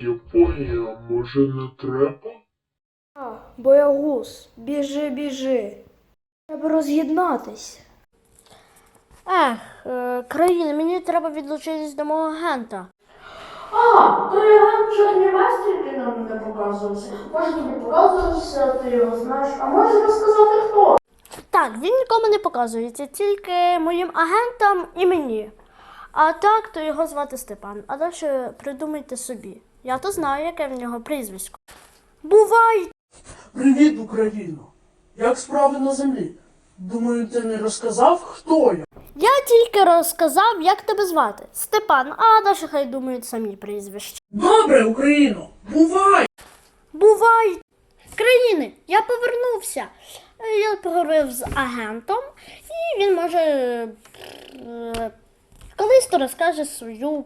Японія, може не треба? А, боягуз, біжи, біжи. Треба роз'єднатись. Ех, е, країна, мені треба відлучитись до мого агента. А, то Євген вже майстер нам не показувався. Може тобі показувався, ти його знаєш. А можеш розказати хто? Так, він нікому не показується, тільки моїм агентам і мені. А так, то його звати Степан. А далі придумайте собі. Я то знаю, яке в нього прізвисько. Бувай! Привіт, Україно! Як справи на землі? Думаю, ти не розказав, хто я? Я тільки розказав, як тебе звати. Степан, а далі хай думають самі прізвища. Добре, Україно! Бувай! Бувай! Країни, я повернувся. Я поговорив з агентом, і він може е, колись то розкаже свою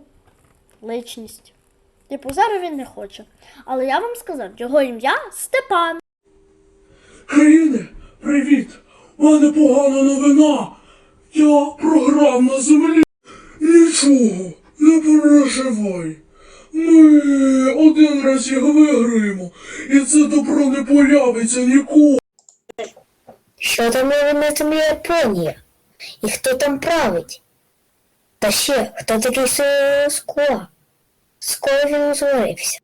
личність. Типу, зараз він не хоче. Але я вам сказав, його ім'я Степан. Країни, привіт! У мене погана новина! Я програв на землі! Нічого, не переживай! Ми один раз їх виграємо, і це добро не появиться ніколи! Що там на землі Японія? І хто там править? Та ще, хто такий Скло? Скоро він утворився.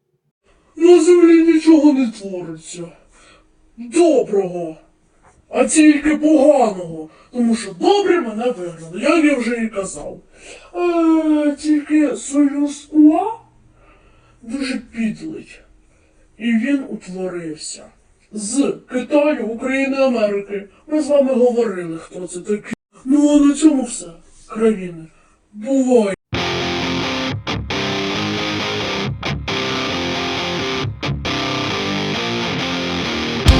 На землі нічого не твориться. Доброго, а тільки поганого. Тому що добре мене вигнали, як я вже і казав. Е, тільки союз скла дуже підлий. І він утворився. З Китаю, України, Америки. Ми з вами говорили, хто це такий. Ну а на цьому все, країни. Бувай!